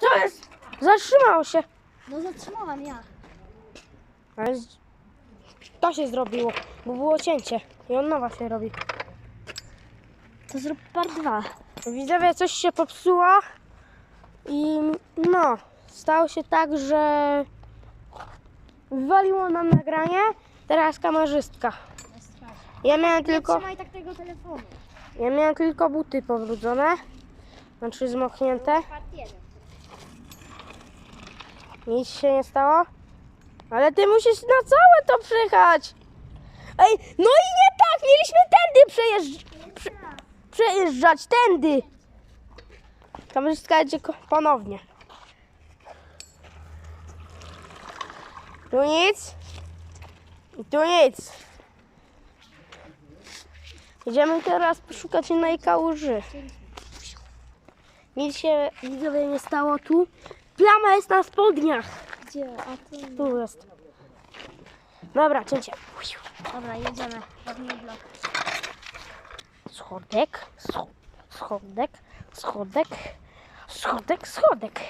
Co jest? Zatrzymało się. No zatrzymałam ja. Ale z- to się zrobiło, bo było cięcie. I on nowa się robi. To zrób part 2. Widzowie, coś się popsuło i no, stało się tak, że wywaliło nam nagranie, teraz kamerzystka. Ja miałem tylko, Trzymaj tak tego telefonu. ja miałem tylko buty powrócone, znaczy Part 1. nic się nie stało, ale ty musisz na całe to przejechać. Ej, no i nie tak, mieliśmy tędy przejeżdżać. Prze, przejeżdżać, tędy. Kamerzystka jedzie ponownie. Tu nic. I tu nic. Idziemy teraz poszukać innej kałuży. Nic się widzowie nie stało tu. Plama jest na spodniach. Gdzie? A tu. Tu jest. Dobra, cięcie. Dobra, jedziemy. Pewnie blok. Schodek, scho- schodek, schodek, schodek, schodek.